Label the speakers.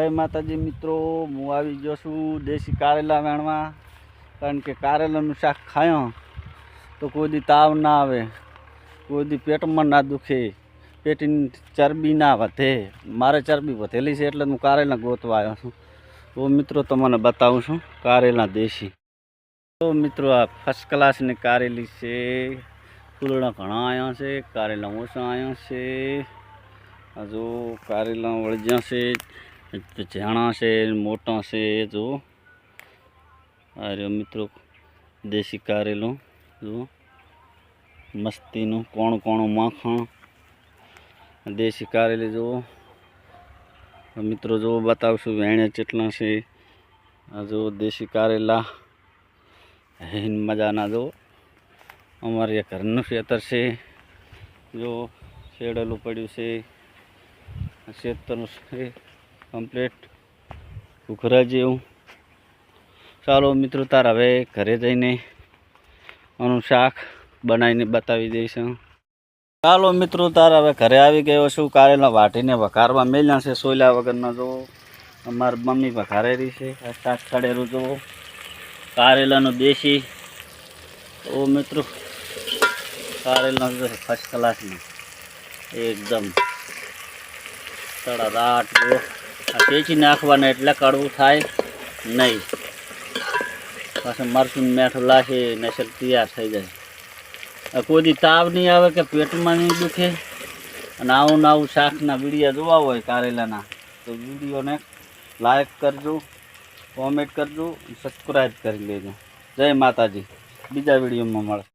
Speaker 1: જય માતાજી મિત્રો, હું આવી ગયો છું દેશી કારેલા વેણવા. કારણ કે કારેલાનું શાક ખાયો, તો કોઈ દી તાવ ના આવે, કોઈ દી પેટમાં ના દુખે, પેટની ચરબી ના વધે. મારે ચરબી વધેલી છે એટલે હું કારેલા ગોતવા આવ્યો છું. તો મિત્રો, તમને બતાવું છું કારેલા દેશી. તો મિત્રો, આ ફર્સ્ટ ક્લાસની કારેલી છે. ફૂલડા ઘણા આવ્યા છે, કારેલા ઓછા આવ્યા છે. આ જો કારેલા વળજ્યા છે. ઝાણા છે, મોટા છે જો આ રહ્યો મિત્રો, દેશી કારેલું, જુઓ. મસ્તીનું કોણ કોણું માખણ. દેશી કારેલી જુઓ. મિત્રો જુઓ, બતાવશું વેણ્યા ચેટલા છે. આ જુઓ, દેશી કારેલા. હેન મજાના જુઓ. અમારે ઘરનું ખેતર છે. જો શેડેલું પડ્યું છે. ખેતરનું છે. કમ્પ્લીટ. ઉઘરા જેવું ચાલો મિત્રો, તાર હવે ઘરે જઈને આનું શાક બનાવીને બતાવી દઈશું ચાલો મિત્રો, તાર હવે ઘરે આવી ગયો છું. કારેલા વાટીને વઘારવા મેલ્યા છે સોયલા વગરના. જુઓ અમારી મમ્મી વઘારેલી છે. શાક કાઢેલું જુઓ. કારેલાનું દેશી. ઓ મિત્રો, કારેલા ફર્સ્ટ ક્લાસનું એકદમ તળાદાટ રાટ આ પેચી નાખવાના એટલે કડવું થાય નહીં. પાછું મરચું મેઠું લાખી નસલ તૈયાર થઈ જાય. આ કોઈ તાવ નહીં આવે કે પેટમાં નહીં દુખે? અને આવું આવું શાકના વિડીયા જોવા હોય કારેલાના, તો વિડીયોને લાઈક કરજો કોમેન્ટ કરજો સબસ્ક્રાઈબ કરી લેજો. જય માતાજી. બીજા વિડીયોમાં મળે